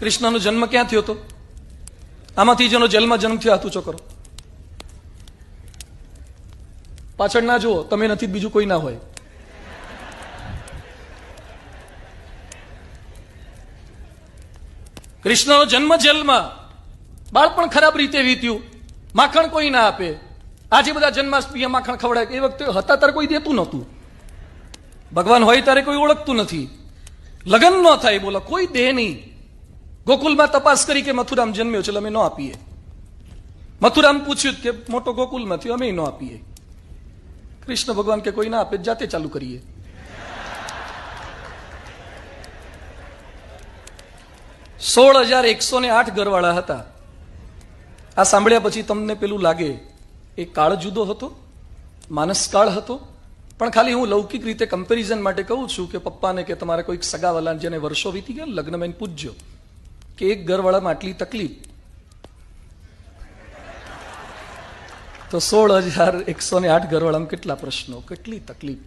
કૃષ્ણનો જન્મ ક્યાં થયો હતો? આમાંથી જેનો જેલમાં જન્મ થયો હાથ કરો પાછળ ના જુઓ, તમે નથી, બીજું કોઈ ના હોય. કૃષ્ણનો જન્મ જેલમાં. બાળપણ ખરાબ રીતે વીત્યું. માખણ કોઈ ના આપે. આજે બધા જન્માષ્ટમીએ માખણ ખવડાય. એ વખતે હતા ત્યારે કોઈ દેતું નહોતું. ભગવાન હોય ત્યારે કોઈ ઓળખતું નથી. લગ્ન ન થાય બોલો. કોઈ દે નહીં. ગોકુલમાં તપાસ કરી કે મથુરામ જન્મ્યો છે અમે ન આપીએ. મથુરામ પૂછ્યું કે મોટો ગોકુલમાં થયો અમે ન આપીએ. કૃષ્ણ ભગવાન કે કોઈ ના આપે, જાતે ચાલુ કરીએ. સોળ હજાર એકસો ને આઠ ઘરવાળા હતા. આ સાંભળ્યા પછી તમને પેલું લાગે, એ કાળ જુદો હતો, માનસ કાળ હતો. પણ ખાલી હું લૌકિક રીતે કમ્પેરિઝન માટે કહું છું કે પપ્પાને કે તમારે કોઈક સગાવાલા જેને વર્ષો વીતી ગયા લગ્નમાં પૂછજો કે એક ઘરવાળામાં આટલી તકલીફ? તો સોળ હજાર એકસો ને આઠ ઘરવાળામાં કેટલા પ્રશ્નો? કેટલી તકલીફ?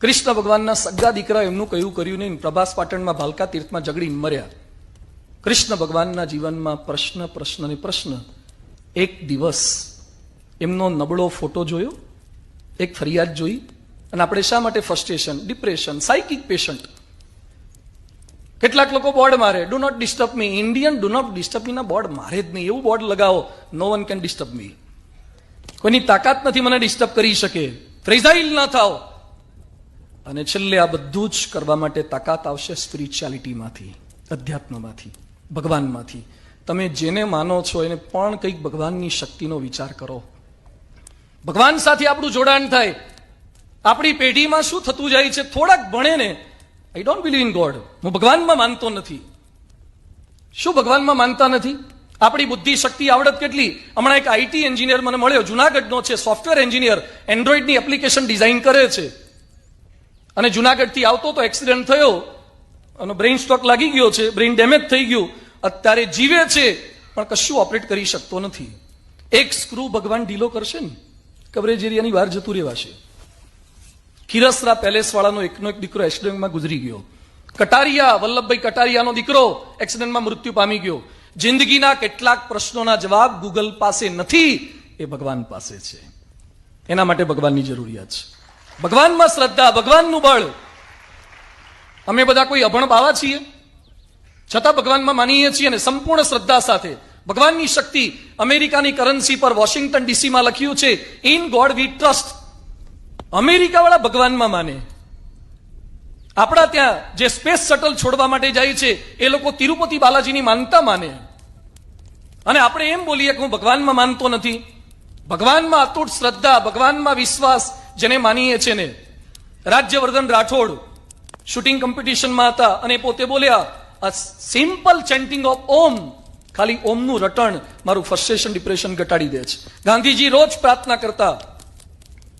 કૃષ્ણ ભગવાનના સગા દીકરા એમનું કયું કર્યું નહીં? પ્રભાસ પાટણમાં ભાલકા તીર્થમાં ઝઘડીને મર્યા. કૃષ્ણ ભગવાનના જીવનમાં પ્રશ્ન પ્રશ્ન ને પ્રશ્ન. એક દિવસ એમનો નબળો ફોટો જોયો, એક ફરિયાદ જોઈ. અને આપણે શા માટે ફ્રસ્ટ્રેશન ડિપ્રેશન સાયકિક પેશન્ટ કેટલાક લોકો બોર્ડ મારે. Do not disturb me Indian do not disturb Meena board મારે જ નહીં. એવું બોર્ડ લગાવો. No one can disturb me કોઈની તાકાત નથી મને ડિસ્ટર્બ કરી શકે. ફ્રેઝાઇલ ન થાવ અને છેલ્લે આ બધું જ કરવા માટે તાકાત આવશે સ્પિરિચ્યુઆલિટીમાંથી, અધ્યાત્મમાંથી, ભગવાનમાંથી. તમે જેને માનો છો એને પણ કંઈક ભગવાનની શક્તિનો વિચાર કરો. ભગવાન સાથે આપણું જોડાણ થાય. આપણી પેઢીમાં શું થતું જાય છે? થોડાક ભણે ને I don't believe in God હું ભગવાનમાં માનતો નથી. શું ભગવાનમાં માનતા નથી? આપણી બુદ્ધિ શક્તિ આવડત કેટલી? હમણાં એક આઈટી એન્જિનિયર મને મળ્યો, જુનાગઢનો છે સોફ્ટવેર એન્જિનિયર એન્ડ્રોઈડની એપ્લિકેશન ડિઝાઇન કરે છે. અને જુનાગઢથી આવતો તો એક્સિડન્ટ થયો. અને બ્રેઇન સ્ટ્રોક લાગી ગયો છે બ્રેઇન ડેમેજ થઈ ગયું. અત્યારે જીવે છે, પણ કશું ઓપરેટ કરી શકતો નથી. એક સ્ક્રૂ ભગવાન ઢીલો કરશે ને? કવરેજ એરિયાની બહાર જતું રહેવાશે. ખીરસરા પેલેસ વાળાનો એકનો એક દીકરો એક્સિડન્ટમાં ગુજરી ગયો. કટારિયા, વલ્લભભાઈ કટારિયાનો દીકરો એક્સિડન્ટમાં મૃત્યુ પામી ગયો. જિંદગીના કેટલાક પ્રશ્નોના જવાબ ગૂગલ પાસે નથી, એ ભગવાન પાસે છે. એના માટે ભગવાનની જરૂરિયાત છે. ભગવાનમાં શ્રદ્ધા, ભગવાનનું બળ. અમે બધા કોઈ અભણ બાવા છીએ? છતાં ભગવાનમાં માનીએ છીએ અને સંપૂર્ણ શ્રદ્ધા સાથે ભગવાનની શક્તિ અમેરિકાની કરન્સી પર વોશિંગ્ટન ડીસીમાં લખ્યું છે in God we trust America વાળા ભગવાનમાં માને. આપણા ત્યાં જે સ્પેસ શટલ છોડવા માટે જાય છે, એ લોકો તિરુપતિ બાલાજીની માનતા માને. અને આપણે એમ બોલીએ કે હું ભગવાનમાં માનતો નથી. ભગવાનમાં અતૂટ શ્રદ્ધા, ભગવાનમાં વિશ્વાસ જેને માનીએ છે ને. રાજ્યવર્ધન રાઠોડ શૂટિંગ કોમ્પિટિશનમાં હતા અને પોતે બોલ્યા આ સિમ્પલ ચેન્ટિંગ ઓફ ઓમ ખાલી ઓમનું રટણ મારું ફ્રસ્ટ્રેશન ડિપ્રેશન ઘટાડી દે છે. ગાંધીજી રોજ પ્રાર્થના કરતા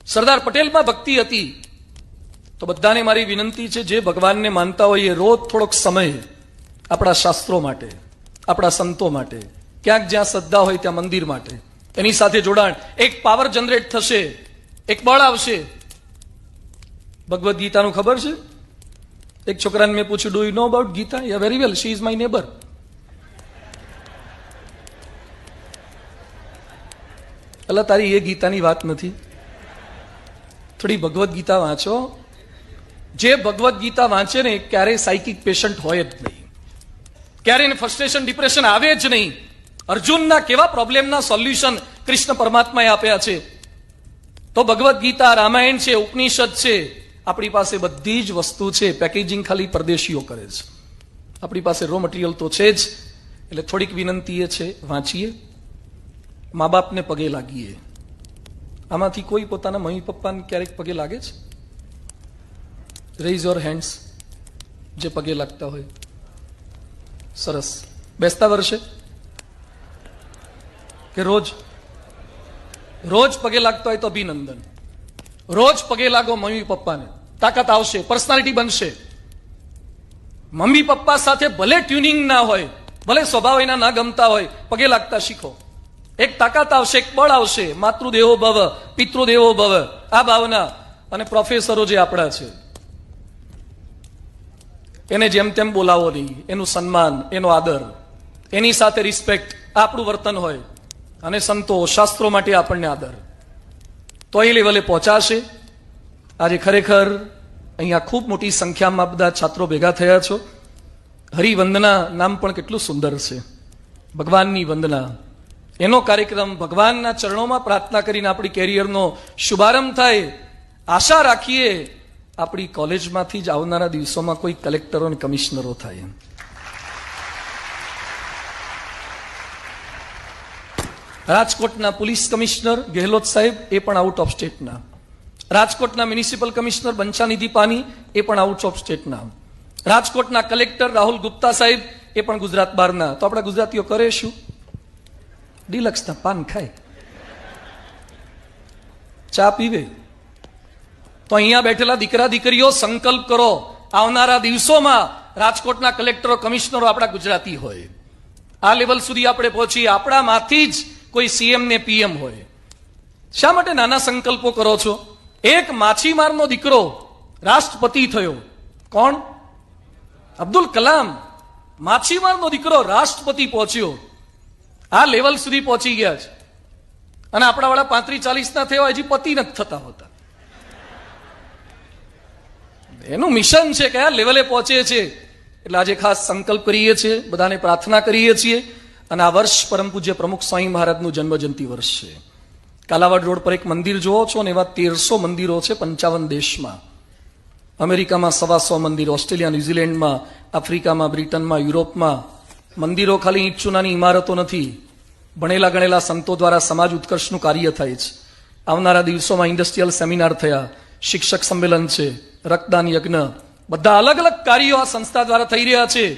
સરદાર પટેલમાં ભક્તિ હતી. તો બધાને મારી વિનંતી છે, જે ભગવાનને માનતા હોય એ રોજ થોડોક સમય આપણા શાસ્ત્રો માટે, આપણા સંતો માટે, ક્યાંક જ્યાં શ્રદ્ધા હોય ત્યાં મંદિર માટે. એની સાથે જોડાણ. એક પાવર જનરેટ થશે, એક બળ આવશે. ભગવદ્ ગીતાનું ખબર છે? એક છોકરાને મેં પૂછ્યું do you know about Gita yeah very well she is my neighbour એટલે તારી એ ગીતાની વાત નથી? થોડી ભગવદ્ ગીતા વાંચો. જે ભગવદ્ ગીતા વાંચે ને ક્યારેય સાયકિક પેશન્ટ હોય જ નહીં. ક્યારે એને ફ્રસ્ટ્રેશન ડિપ્રેશન આવે જ નહીં. અર્જુનના કેવા પ્રોબ્લેમના સોલ્યુશન કૃષ્ણ પરમાત્માએ આપ્યા છે. તો ભગવદ્ ગીતા, રામાયણ છે, ઉપનિષદ છે, આપણી પાસે બધી જ વસ્તુ છે. પેકેજિંગ ખાલી પરદેશીઓ કરે છે. આપણી પાસે રો મટીરિયલ તો છે જ. એટલે થોડીક વિનંતી એ છે, વાંચીએ. મા બાપને પગે લાગીએ. આમાંથી કોઈ પોતાના મમ્મી પપ્પાને ક્યારેક પગે લાગે છે? રેઇઝ યોર હેન્ડ્સ જે પગે લાગતા હોય. સરસ. બેસતા વર્ષે? કે રોજ? રોજ પગે લાગતા હોય તો અભિનંદન. રોજ પગે લાગો મમ્મી પપ્પાને. તાકાત આવશે, પર્સનાલિટી બનશે. મમ્મી પપ્પા સાથે ભલે ટ્યુનિંગ ના હોય, ભલે સ્વભાવ એના ના ગમતા હોય, પગે લાગતા શીખો. એક તાકાત આવશે, એક બળ આવશે. માતૃદેવો ભવ, પિતૃદેવો ભવ. આ ભાવના અને પ્રોફેસરો જે આપણા છે, એને જેમ તેમ બોલાવો નહીં. એનું સન્માન, એનો આદર, એની સાથે રિસ્પેક્ટ આપણું વર્તન હોય અને સંતો શાસ્ત્રો માટે આપણને આદર. તો એ લેવલે પહોંચાશે. આજે ખરેખર અહીંયા ખૂબ મોટી સંખ્યામાં બધા છાત્રો ભેગા થયા છો. હરિવંદના નામ પણ કેટલું સુંદર છે. ભગવાનની વંદના. એનો કાર્યક્રમ ભગવાનના ચરણોમાં પ્રાર્થના કરીને આપણી કેરિયરનો શુભારંભ થાય. આશા રાખીએ આપણી કોલેજમાંથી જ આવનારા દિવસોમાં કોઈ કલેક્ટરો અને કમિશનરો થાય રાજકોટના પોલીસ કમિશનર ગેહલોત સાહેબ એ પણ આઉટ ઓફ સ્ટેટના રાજકોટના મ્યુનિસિપલ કમિશનર બંછાનિધિ પાની એ પણ આઉટ ઓફ સ્ટેટના રાજકોટના કલેક્ટર રાહુલ ગુપ્તા સાહેબ એ પણ ગુજરાત બહારના. તો આપણા ગુજરાતીઓ કરે શું? ડિલક્સના પાન ખાય. ચા પીવે. તો અહીંયા બેઠેલા દીકરા દીકરીઓ, સંકલ્પ કરો, આવનારા દિવસોમાં રાજકોટના કલેક્ટરો, કમિશનરો આપણા ગુજરાતી હોય. આ લેવલ સુધી આપણે પહોંચી, આપણામાંથી જ કોઈ સીએમ ને પીએમ હોય. શા માટે નાના સંકલ્પો કરો છો? એક માછીમારનો દીકરો રાષ્ટ્રપતિ થયો. કોણ? અબ્દુલ કલામ. માછીમારનો દીકરો રાષ્ટ્રપતિ પહોંચ્યો. આ લેવલ સુધી પહોંચી ગયા છે. અને આપણા વાળા પાંત્રીસ ચાલીસ ના થયા હજી પતિ નથી થતા હોતા. એનું મિશન છે કયા લેવલે પહોંચે છે. એટલે આજે ખાસ સંકલ્પ કરીએ છીએ, બધાને પ્રાર્થના કરીએ છીએ. અને આ વર્ષ પરમ પૂજ્ય પ્રમુખ સ્વામી મહારાજનું જન્મજયંતિ વર્ષ છે. કાલાવાડ રોડ પર એક મંદિર જોવો છો ને એવા તેરસો મંદિરો છે પંચાવન દેશમાં. અમેરિકામાં સવા સો મંદિર, ઓસ્ટ્રેલિયા, ન્યુઝીલેન્ડમાં, આફ્રિકામાં, બ્રિટનમાં, યુરોપમાં. મંદિરો ખાલી ઈંટ ચૂનાની ઇમારતો નથી. ભણેલા ગણેલા સંતો દ્વારા સમાજ ઉત્કર્ષનું કાર્ય થાય છે. આવનારા દિવસોમાં ઇન્ડસ્ટ્રીયલ સેમિનાર થયા. શિક્ષક સંમેલન છે. રક્તદાન યજ્ઞ. બધા અલગ અલગ કાર્યો આ સંસ્થા દ્વારા થઈ રહ્યા છે.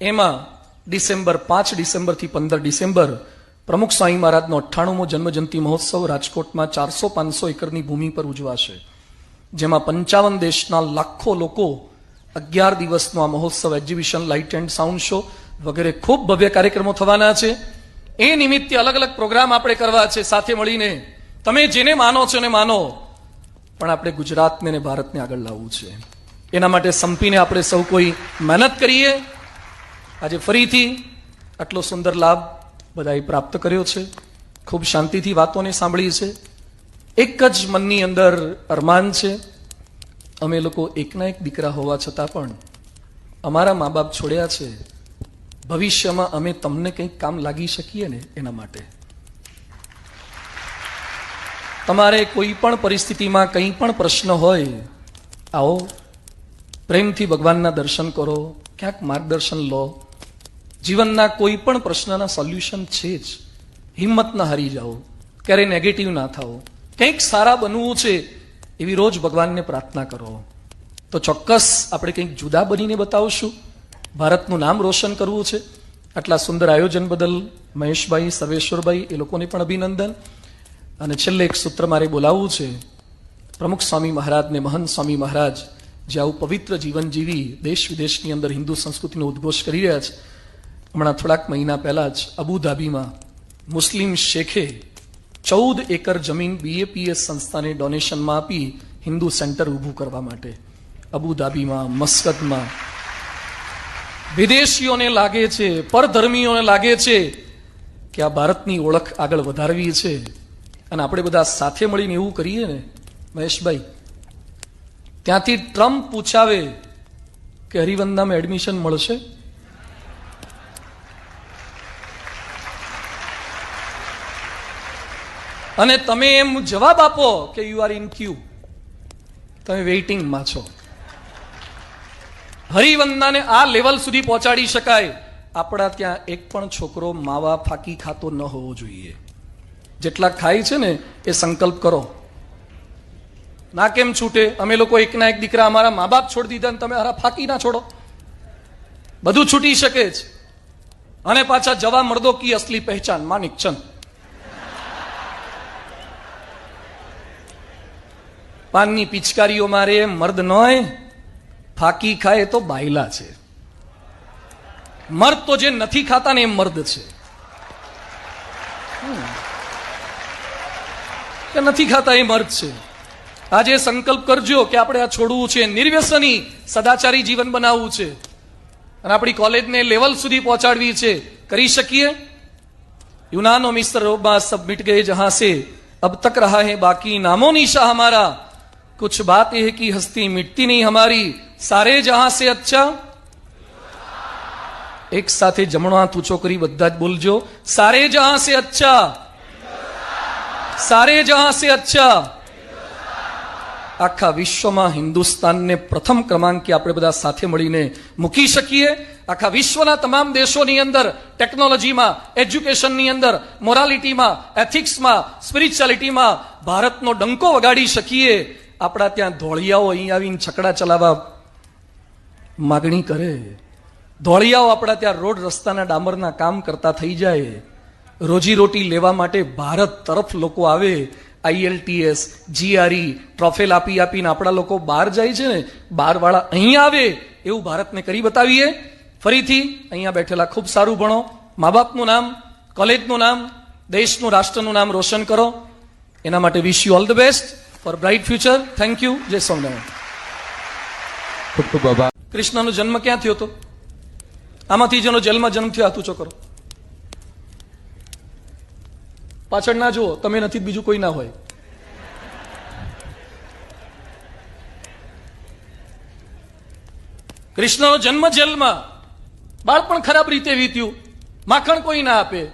એમાં ડિસેમ્બર પાંચ ડિસેમ્બરથી પંદર ડિસેમ્બર પ્રમુખ સ્વામી મહારાજનો અઠ્ઠાણુંમો જન્મજયંતિ મહોત્સવ રાજકોટમાં ચારસો પાંચસો એકરની ભૂમિ પર ઉજવાશે. જેમાં પંચાવન દેશના લાખો લોકો અગિયાર દિવસનો આ મહોત્સવ exhibition light and sound show વગેરે ખૂબ ભવ્ય કાર્યક્રમો થવાના છે. એ નિમિત્તે અલગ અલગ પ્રોગ્રામ આપણે કરવા છે, સાથે મળીને. તમે જેને માનો છો ને માનો. પણ આપણે ગુજરાતને ને ભારતને આગળ લાવવું છે. એના માટે સંપીને આપણે સૌ કોઈ મહેનત કરીએ. આજે ફરીથી આટલો સુંદર લાભ બધાએ પ્રાપ્ત કર્યો છે. ખૂબ શાંતિથી વાતોને સાંભળી છે. એક જ મનની અંદર અરમાન છે. અમે લોકો એકના એક દીકરા હોવા છતાં પણ અમારા મા બાપ છોડ્યા છે. ભવિષ્યમાં અમે તમને કંઈક કામ લાગી શકીએ ને એના માટે. તમારે કોઈ પણ પરિસ્થિતિમાં કંઈ પણ પ્રશ્ન હોય, આવો, પ્રેમથી ભગવાનના દર્શન કરો, ક્યાંક માર્ગદર્શન લો. જીવનના કોઈ પણ પ્રશ્નના સોલ્યુશન છે જ. હિંમત ના હારી જાઓ, ક્યારેય નેગેટિવ ના થાઓ. કંઈક સારા બનવું છે એવી રોજ ભગવાનને પ્રાર્થના કરો. તો ચોક્કસ આપણે કંઈક જુદા બનીને બતાવશું. ભારતનું નામ રોશન કરવું છે. આટલા સુંદર આયોજન બદલ મહેશભાઈ સર્વેશ્વરભાઈ એ લોકોને પણ અભિનંદન. અને છેલ્લે એક સૂત્ર મારે બોલાવવું છે. પ્રમુખ સ્વામી મહારાજને મહંત સ્વામી મહારાજ, જે આવું પવિત્ર જીવન જીવી દેશ વિદેશની અંદર હિન્દુ સંસ્કૃતિનો ઉદ્ઘોષ કરી રહ્યા છે. હમણાં થોડાક મહિના પહેલા જ અબુધાબીમાં મુસ્લિમ શેખે ચૌદ એકર જમીન બીએપીએસ સંસ્થાને ડોનેશનમાં આપી હિન્દુ સેન્ટર ઊભું કરવા માટે. અબુધાબીમાં, મસ્કતમાં વિદેશીઓને લાગે છે, પરધર્મીઓને લાગે છે કે આ ભારતની ઓળખ આગળ વધારવી છે. અને આપણે બધા સાથે મળીને એવું કરીએ ને, મહેશભાઈ, ત્યાંથી ટ્રમ્પ પૂછાવે કે હરિવંદામાં એડમિશન મળશે? અને તમે એમ જવાબ આપો કે યુ આર ઇન ક્યુ. તમે વેઇટિંગમાં છો. હરિવંદાને આ લેવલ સુધી પહોંચાડી શકાય. આપણા ત્યાં એક પણ છોકરો માવા ફાકી ખાતો ન હોવો જોઈએ. જેટલા ખાય છે ને, એ સંકલ્પ કરો. ના કેમ છૂટે? અમે લોકો એકના એક દીકરા અમારા મા બાપ છોડી દીધા ને તમે હારા ફાકી ના છોડો. બધું છૂટી શકે છે અને પાછા જવા મર્દો કી અસલી પહેચાન? માનિક ચંદ પાનની પિચકારીઓ મારે, મર્દ નોય. ફાકી ખાય તો બાયલા છે મર્દ તો જે નથી ખાતા ને એ મર્દ છે હમ. કે નથી ખાતા એ મર્દ છે આજે સંકલ્પ કરજો કે આપણે આ છોડવું છે નિર્વ્યસની સદાચારી જીવન બનાવવું છે અને આપણી કોલેજને લેવલ સુધી પહોંચાડવી છે કરી શકીએ यूनानो मिस्र रोबा सब मिट गए जहां से अब तक रहा है बाकी नामो निशा हमारा कुछ बात यह की हस्ती मिटती नहीं हमारी सारे जहां से अच्छा એક સાથે જમણો હાથ ઊંચો કરી બધા જ બોલજો સારે જહાં સે અચ્છા સારે જહાં સે અચ્છા આખા વિશ્વમાં હિન્દુસ્તાનને પ્રથમ ક્રમાંકે આપણે બધા સાથે મળીને મૂકી શકીએ આખા વિશ્વના તમામ દેશોની અંદર ટેકનોલોજીમાં એજ્યુકેશનની અંદર મોરાલિટીમાં એથિક્સમાં સ્પિરિચ્યુઆલિટીમાં ભારતનો ડંકો વગાડી શકીએ આપણા ત્યાં ધોળિયાઓ અહીં આવીને છકડા ચલાવવા માગણી કરે. ધોળિયાઓ આપણા ત્યાં રોડ રસ્તાના ડામરના કામ કરતા થઈ જાય. રોજીરોટી લેવા માટે ભારત તરફ લોકો આવે. આઈએલટીએસ જીઆરઈ ટ્રોફેલ આપી આપીને આપણા લોકો બહાર જાય છે ને, બહારવાળા અહીં આવે એવું ભારતને કરી બતાવીએ. ફરીથી અહીંયા બેઠેલા ખૂબ સારું ભણો. મા બાપનું નામ, કોલેજનું નામ, દેશનું, રાષ્ટ્રનું નામ રોશન કરો. એના માટે wish you all the best for bright future thank you જય સ્વામિનારાયણ. ખૂબ ખૂબ આભાર. કૃષ્ણનો જન્મ ક્યાં થયો હતો આમાંથી જેનો જેલમાં જન્મ થયો હાથ ઊંચો પાછળ ના જુઓ, તમે નથી, બીજું કોઈ ના હોય. કૃષ્ણનો જન્મ જેલમાં. બાળપણ ખરાબ રીતે વીત્યું. માખણ કોઈ ના આપે.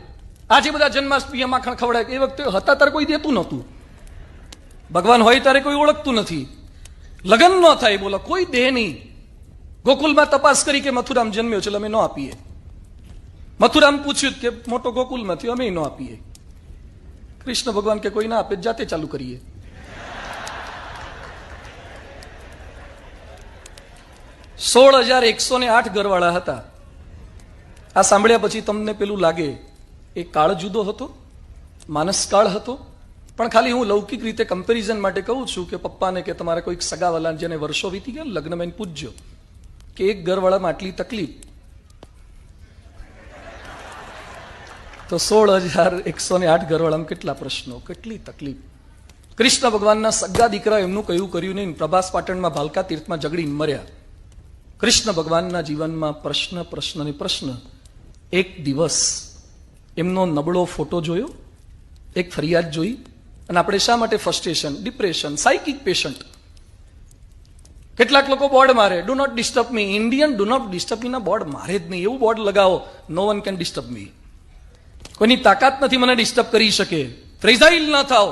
આજે બધા જન્માષ્ટમી માખણ ખવડાય. એ વખતે હતા ત્યારે કોઈ દેતું નહોતું. ભગવાન હોય ત્યારે કોઈ ઓળખતું નથી. લગ્ન ન થાય બોલો, કોઈ દે નહીં. ગોકુલમાં તપાસ કરી કે મથુરામ જન્મ્યો છે અમે ન આપીએ. મથુરામ પૂછ્યું કે મોટો ગોકુલમાં થયો અમે ન આપીએ. કૃષ્ણ ભગવાન કે કોઈ ના આપે જાતે ચાલુ કરીએ. સોળ હજાર એકસો ને આઠ ઘરવાળા હતા. આ સાંભળ્યા પછી તમને પેલું લાગે, એ કાળ જુદો હતો, માનસ કાળ હતો? પણ ખાલી હું લૌકિક રીતે કમ્પેરિઝન માટે કહું છું કે પપ્પાને કે તમારા કોઈક સગાવાલા જેને વર્ષો વીતી ગયા લગ્ન મેં પૂછજો કે એક ઘરવાળામાં આટલી તકલીફ. તો સોળ હજાર એકસો ને આઠ ઘરવાળામાં કેટલા પ્રશ્નો? કેટલી તકલીફ? કૃષ્ણ ભગવાનના સગા દીકરા એમનું કયું કર્યું નહીં? પ્રભાસ પાટણમાં ભાલકા તીર્થમાં ઝઘડીને મર્યા. કૃષ્ણ ભગવાનના જીવનમાં પ્રશ્ન પ્રશ્ન ને પ્રશ્ન. એક દિવસ એમનો નબળો ફોટો જોયો, એક ફરિયાદ જોઈ, અને આપણે શા માટે ફ્રસ્ટ્રેશન ડિપ્રેશન સાયકિક પેશન્ટ કેટલાક લોકો બોર્ડ મારે. Do not disturb me Indian do not disturb Meena board મારે જ નહીં. એવું બોર્ડ લગાવો. No one can disturb me કોઈની તાકાત નથી મને ડિસ્ટર્બ કરી શકે. ફ્રેઝાઇલ ન થાવ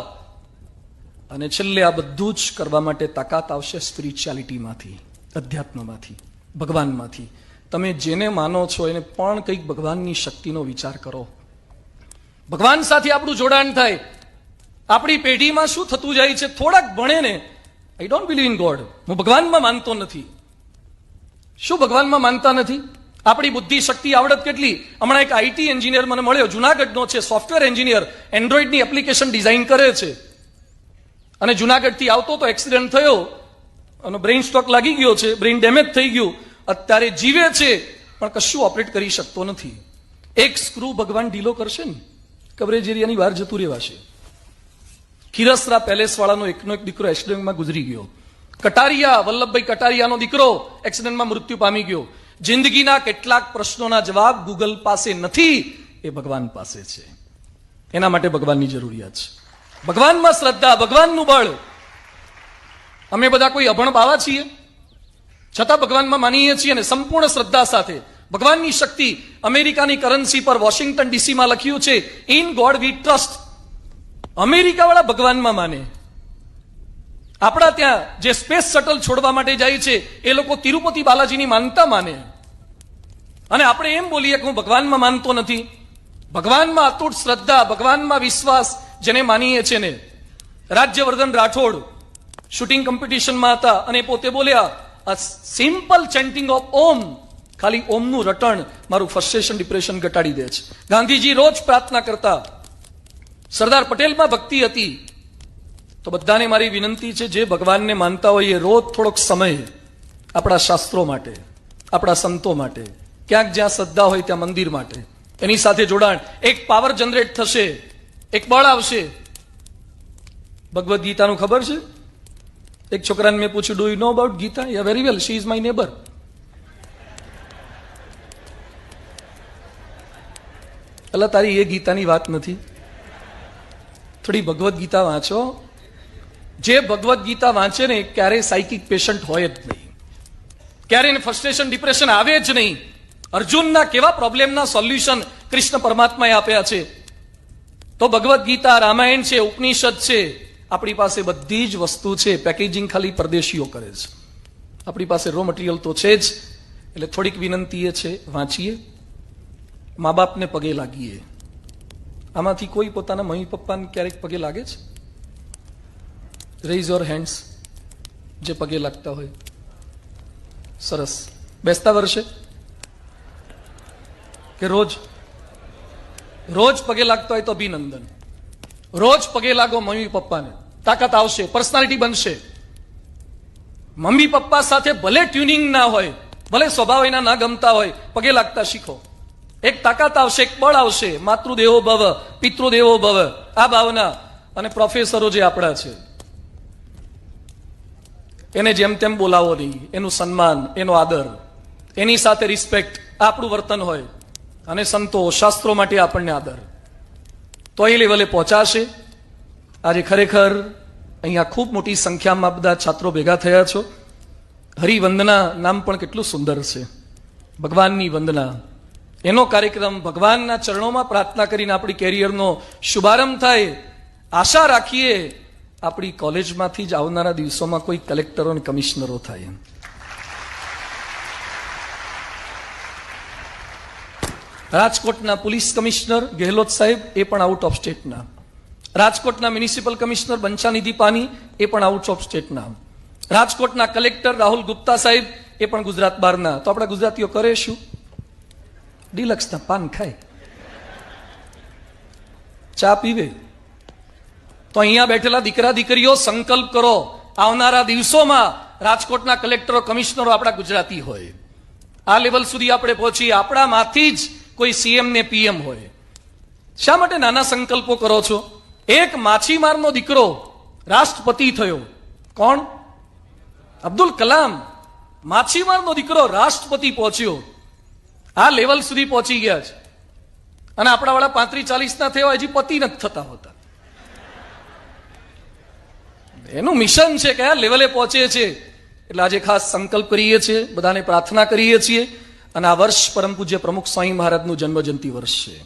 અને છેલ્લે આ બધું જ કરવા માટે તાકાત આવશે સ્પિરિચ્યુઆલિટીમાંથી અધ્યાત્મમાંથી, ભગવાનમાંથી. તમે જેને માનો છો એને પણ કંઈક ભગવાનની શક્તિનો વિચાર કરો. ભગવાન સાથે આપણું જોડાણ થાય. આપણી પેઢીમાં શું થતું જાય છે? થોડાક ભણે ને I don't believe in God હું ભગવાનમાં માનતો નથી. શું ભગવાનમાં માનતા નથી? આપણી બુદ્ધિ શક્તિ આવડત કેટલી? હમણાં એક આઈટી એન્જિનિયર મને મળ્યો. જુનાગઢનો છે, સોફ્ટવેર એન્જિનિયર. એન્ડ્રોઈડની એપ્લિકેશન ડિઝાઇન કરે છે. અને જુનાગઢથી આવતો તો એક્સિડન્ટ થયો. અને બ્રેઇન સ્ટ્રોક લાગી ગયો છે. બ્રેઇન ડેમેજ થઈ ગયું. અત્યારે જીવે છે, પણ કશું ઓપરેટ કરી શકતો નથી. એક સ્ક્રૂ ભગવાન ઢીલો કરશે ને? કવરેજ એરિયાની બહાર જતું રહેવાશે. ખીરસરા પેલેસ વાળાનો એકનો એક દીકરો એક્સિડન્ટમાં ગુજરી ગયો. કટારિયા, વલ્લભભાઈ કટારિયાનો દીકરો એક્સિડન્ટમાં મૃત્યુ પામી ગયો. જિંદગીના કેટલાક પ્રશ્નોના જવાબ ગૂગલ પાસે નથી, એ ભગવાન પાસે છે. એના માટે ભગવાનની જરૂરિયાત છે. ભગવાનમાં શ્રદ્ધા, ભગવાનનું બળ. અમે બધા કોઈ અભણ બાવા છીએ? છતાં ભગવાનમાં માનીએ છીએ અને સંપૂર્ણ શ્રદ્ધા સાથે ભગવાનની શક્તિ અમેરિકાની કરન્સી પર વોશિંગ્ટન ડીસીમાં લખ્યું છે in God we trust America વાળા ભગવાનમાં માને. આપણા ત્યાં જે સ્પેસ શટલ છોડવા માટે જાય છે, એ લોકો તિરુપતિ બાલાજીની માનતા માને. અને આપણે એમ બોલીએ કે હું ભગવાનમાં માનતો નથી. ભગવાનમાં અતૂટ શ્રદ્ધા, ભગવાનમાં વિશ્વાસ જેને માનીએ છીએ ને. રાજ્યવર્ધન રાઠોડ શૂટિંગ કોમ્પિટિશનમાં હતા અને પોતે બોલ્યા, આ સિમ્પલ ચેન્ટિંગ ઓફ ઓમ, ખાલી ઓમનું રટણ મારું ફ્રસ્ટ્રેશન ડિપ્રેશન ઘટાડી દે છે. ગાંધીજી રોજ પ્રાર્થના કરતા સરદાર પટેલમાં ભક્તિ હતી. તો બધાને મારી વિનંતી છે, જે ભગવાનને માનતા હોય એ રોજ થોડોક સમય આપણા શાસ્ત્રો માટે, આપણા સંતો માટે, ક્યાંક જ્યાં શ્રદ્ધા હોય ત્યાં મંદિર માટે, એની સાથે જોડાણ. એક પાવર જનરેટ થશે, એક બળ આવશે. ભગવદ્ ગીતાનું ખબર છે? એક છોકરાને મેં પૂછ્યું do you know about Gita yeah very well she is my neighbour એટલે તારી એ ગીતાની વાત નથી. થોડી ભગવદ્ ગીતા વાંચો. જે ભગવદ્ ગીતા વાંચે ને ક્યારેય સાયકિક પેશન્ટ હોય જ નહીં. ક્યારે એને ફ્રસ્ટ્રેશન ડિપ્રેશન આવે જ નહીં. અર્જુનના કેવા પ્રોબ્લેમના સોલ્યુશન કૃષ્ણ પરમાત્માએ આપ્યા છે. તો ભગવદ્ ગીતા, રામાયણ છે, ઉપનિષદ છે, આપણી પાસે બધી જ વસ્તુ છે પેકેજિંગ ખાલી પરદેશીઓ કરે છે. આપણી પાસે રો મટીરિયલ તો છે જ, એટલે થોડીક વિનંતી એ છે, વાંચીએ. મા બાપને પગે લાગીએ. આમાંથી કોઈ પોતાના મમ્મી પપ્પાને ક્યારેક પગે લાગે છે? રેઝ યોર હેન્ડ્સ જે પગે લાગતા હોય. સરસ. બેસતા વર્ષે? કે રોજ? રોજ પગે લાગતો હોય તો અભિનંદન. રોજ પગે લાગો મમ્મી પપ્પાને. તાકાત આવશે પર્સનાલિટી બનશે. મમ્મી પપ્પા સાથે ભલે ટ્યુનિંગ ના હોય, ભલે સ્વભાવ એના ના ગમતા હોય, પગે લાગતા શીખો. એક તાકાત આવશે, એક બળ આવશે. માતૃદેવો ભવ પિતૃદેવો ભવ. આ ભાવના અને પ્રોફેસરો જે આપણા છે, એને જેમ તેમ બોલાવો નહીં. એનું સન્માન, એનો આદર, એની સાથે રિસ્પેક્ટ આપણું વર્તન હોય અને સંતો શાસ્ત્રો માટે આપણને આદર. તો એ લેવલે પહોંચાશે. આજે ખરેખર અહીંયા ખૂબ મોટી સંખ્યામાં બધા છાત્રો ભેગા થયા છો. હરિવંદના નામ પણ કેટલું સુંદર છે. ભગવાનની વંદના. એનો કાર્યક્રમ ભગવાનના ચરણોમાં પ્રાર્થના કરીને આપણી કેરિયરનો શુભારંભ થાય. આશા રાખીએ આપણી કોલેજમાંથી જ આવનારા દિવસોમાં કોઈ કલેક્ટરો અને કમિશનરો થાય એમ. રાજકોટના પોલીસ કમિશનર ગેહલોત સાહેબ એ પણ આઉટ ઓફ સ્ટેટના રાજકોટના મ્યુનિસિપલ કમિશનર બંછાનિધિ પાની એ પણ આઉટ ઓફ સ્ટેટના રાજકોટના કલેક્ટર રાહુલ ગુપ્તા સાહેબ એ પણ ગુજરાત બહારના. તો આપણા ગુજરાતીઓ કરે શું? ડિલક્સના પાન ખાય. ચા પીવે. તો અહીંયા બેઠેલા દીકરા દીકરીઓ સંકલ્પ કરો, આવનારા દિવસોમાં રાજકોટના કલેક્ટરો, કમિશનરો આપણા ગુજરાતી હોય. આ લેવલ સુધી આપણે પહોંચીએ આપણામાંથી જ કોઈ સીએમ ને પીએમ હોય. શા માટે નાના સંકલ્પો કરો છો? એક માછીમારનો દીકરો રાષ્ટ્રપતિ થયો. કોણ? અબ્દુલ કલામ. માછીમારનો દીકરો રાષ્ટ્રપતિ પહોંચ્યો. આ લેવલ સુધી પહોંચી ગયા છે. અને આપણા વાળા પાંત્રીસ ચાલીસ ના થયા હજી પતિ નથી થતા હોતા. એનું મિશન છે કયા લેવલે પહોંચે છે. એટલે આજે ખાસ સંકલ્પ કરીએ છીએ, બધાને પ્રાર્થના કરીએ છીએ. અને આ વર્ષ પરમ પૂજ્ય પ્રમુખ સ્વામી મહારાજનું જન્મજયંતિ વર્ષ છે.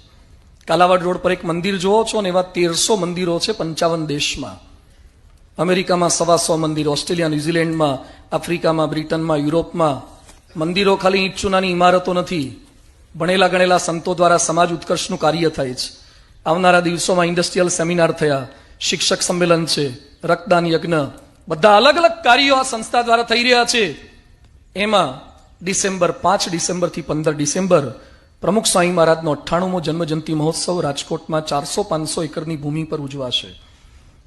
કાલાવાડ રોડ પર એક મંદિર જોવો છો ને એવા તેરસો મંદિરો છે પંચાવન દેશમાં. અમેરિકામાં સવા સો મંદિર, ઓસ્ટ્રેલિયા, ન્યુઝીલેન્ડમાં, આફ્રિકામાં, બ્રિટનમાં, યુરોપમાં. મંદિરો ખાલી ઈંટ ચૂનાની ઇમારતો નથી. ભણેલા ગણેલા સંતો દ્વારા સમાજ ઉત્કર્ષનું કાર્ય થાય છે. આવનારા દિવસોમાં ઇન્ડસ્ટ્રીયલ સેમિનાર થયા, શિક્ષક સંમેલન છે, રક્તદાન યજ્ઞ, બધા અલગ અલગ કાર્યો આ સંસ્થા દ્વારા થઈ રહ્યા છે. એમાં ડિસેમ્બર પાંચ ડિસેમ્બરથી પંદર ડિસેમ્બર પ્રમુખ સ્વામી મહારાજનો અઠ્ઠાણુંમો જન્મજયંતિ મહોત્સવ રાજકોટમાં ચારસો પાંચસો એકરની ભૂમિ પર ઉજવાશે.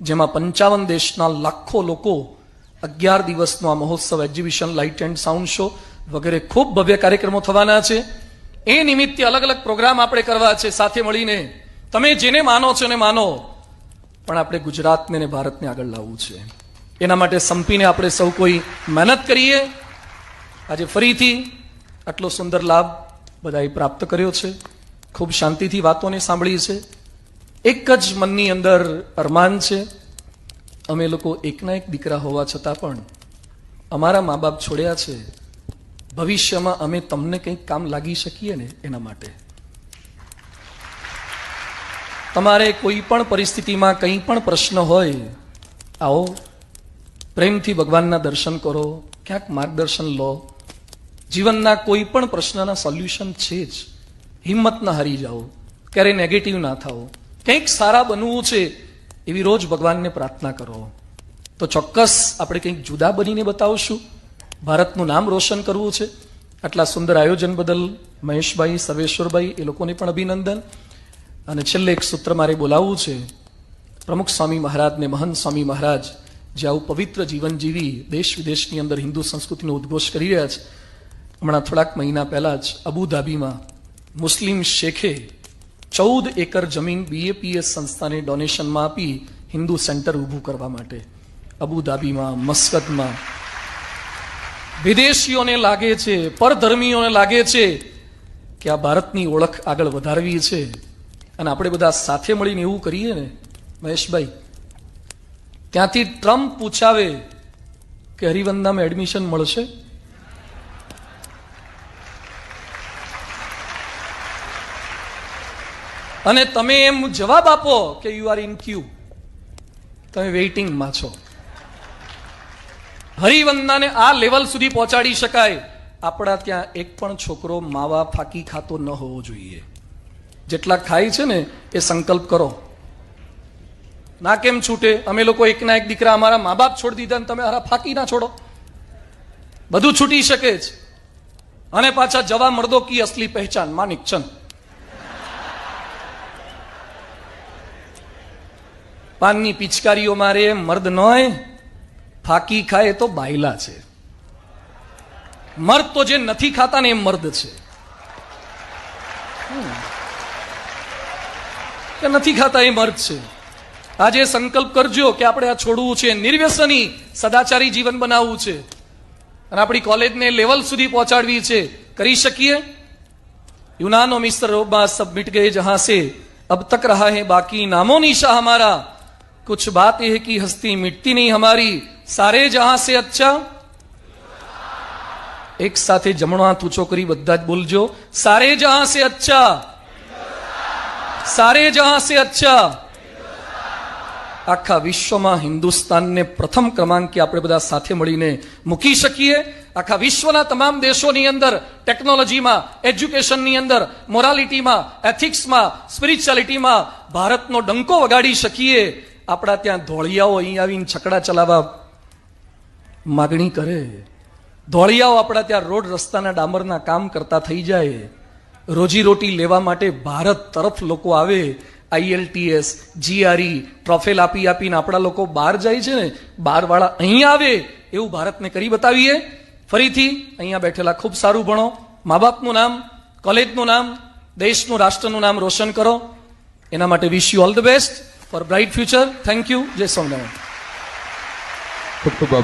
જેમાં પંચાવન દેશના લાખો લોકો અગિયાર દિવસનો આ મહોત્સવ exhibition light and sound show વગેરે ખૂબ ભવ્ય કાર્યક્રમો થવાના છે. એ નિમિત્તે અલગ અલગ પ્રોગ્રામ આપણે કરવા છે, સાથે મળીને. તમે જેને માનો છો ને માનો. પણ આપણે ગુજરાતને ને ભારતને આગળ લાવવું છે. એના માટે સંપીને આપણે સૌ કોઈ મહેનત કરીએ. આજે ફરીથી આટલો સુંદર લાભ બધાએ પ્રાપ્ત કર્યો છે. ખૂબ શાંતિથી વાતોને સાંભળી છે. એક જ મનની અંદર અરમાન છે. અમે લોકો એકના એક દીકરા હોવા છતાં પણ અમારા મા બાપ છોડ્યા છે. ભવિષ્યમાં અમે તમને કંઈક કામ લાગી શકીએ ને એના માટે. તમારે કોઈ પણ પરિસ્થિતિમાં કંઈ પણ પ્રશ્ન હોય, આવો, પ્રેમથી ભગવાનના દર્શન કરો, ક્યાંક માર્ગદર્શન લો. જીવનના કોઈ પણ પ્રશ્નના સોલ્યુશન છે જ. હિંમત ના હારી જાઓ ક્યારેય નેગેટિવ ના થાઓ. કંઈક સારા બનવું છે એવી રોજ ભગવાનને પ્રાર્થના કરો. તો ચોક્કસ આપણે કંઈક જુદા બનીને બતાવશું. ભારતનું નામ રોશન કરવું છે. આટલા સુંદર આયોજન બદલ મહેશભાઈ, સર્વેશ્વરભાઈ, એ લોકોને પણ અભિનંદન. અને છેલ્લે એક સૂત્ર મારે બોલાવવું છે. પ્રમુખ સ્વામી મહારાજને મહંત સ્વામી મહારાજ, જે આવું પવિત્ર જીવન જીવી દેશ વિદેશની અંદર હિન્દુ સંસ્કૃતિનો ઉદ્ઘોષ કરી રહ્યા છે. હમણાં થોડાક મહિના પહેલાં જ અબુધાબીમાં મુસ્લિમ શેખે ચૌદ એકર જમીન બીએપીએસ સંસ્થાને ડોનેશનમાં આપી હિન્દુ સેન્ટર ઊભું કરવા માટે. અબુધાબીમાં, મસ્કતમાં વિદેશીઓને લાગે છે, પરધર્મીઓને લાગે છે કે આ ભારતની ઓળખ આગળ વધારવી છે. અને આપણે બધા સાથે મળીને એવું કરીએ ને, મહેશભાઈ, ત્યાંથી ટ્રમ્પ પૂછાવે કે હરિવંદામાં એડમિશન મળશે? અને તમે એમ જવાબ આપો કે યુ આર ઇન ક્યુ. તમે વેઇટિંગમાં છો. હરિવંદાને આ લેવલ સુધી પહોંચાડી શકાય. આપણા ત્યાં એક પણ છોકરો માવા ફાકી ખાતો ન હોવો જોઈએ. જેટલા ખાય છે ને, એ સંકલ્પ કરો. ના કેમ છૂટે? અમે લોકો એકના એક દીકરા અમારા મા બાપ છોડી દીધા ને તમે હારા ફાકી ના છોડો. બધું છૂટી શકે છે અને પાછા જવા મર્દો કી અસલી પહેચાન, માનિક ચંદ. પાનની પિચકારીઓ મારે, મર્દ નોય. ફાકી ખાય એ તો બાયલા છે મર્દ તો જે નથી ખાતા ને એ મર્દ છે હમ. કે નથી ખાતા એ મર્દ છે આજે સંકલ્પ કરજો કે આપણે આ છોડવું છે નિર્વ્યસની સદાચારી જીવન બનાવવું છે અને આપણી કોલેજને લેવલ સુધી પહોંચાડવી છે કરી શકીએ यूनानो मिस्र रोबा सब मिट गए जहां से अब तक रहा है बाकी नामो निशा हमारा कुछ बात यह की हस्ती मिटती नहीं हमारी સારે જહાં સે અચ્છા એક સાથે જમણો હાથ ઊંચો કરી બધા જ બોલજો સારે જહાં સે અચ્છા સારે જહાં સે અચ્છા આખા વિશ્વમાં હિન્દુસ્તાનને પ્રથમ ક્રમાંકે આપણે બધા સાથે મળીને મૂકી શકીએ આખા વિશ્વના તમામ દેશોની અંદર ટેકનોલોજીમાં એજ્યુકેશનની અંદર મોરાલિટીમાં એથિક્સમાં સ્પિરિચ્યુઆલિટીમાં ભારતનો ડંકો વગાડી શકીએ આપણા ત્યાં ધોળિયાઓ અહીં આવીને છકડા ચલાવવા માગણી કરે. ધોળિયાઓ આપણા ત્યાં રોડ રસ્તાના ડામરના કામ કરતા થઈ જાય. રોજીરોટી લેવા માટે ભારત તરફ લોકો આવે. આઈએલટીએસ જીઆરઈ ટ્રોફેલ આપી આપીને આપણા લોકો બહાર જાય છે ને, બહારવાળા અહીં આવે એવું ભારતને કરી બતાવીએ. ફરીથી અહીંયા બેઠેલા ખૂબ સારું ભણો. મા બાપનું નામ, કોલેજનું નામ, દેશનું, રાષ્ટ્રનું નામ રોશન કરો. એના માટે wish you all the best for bright future thank you જય સ્વામિનારાયણ. ખૂબ ખૂબ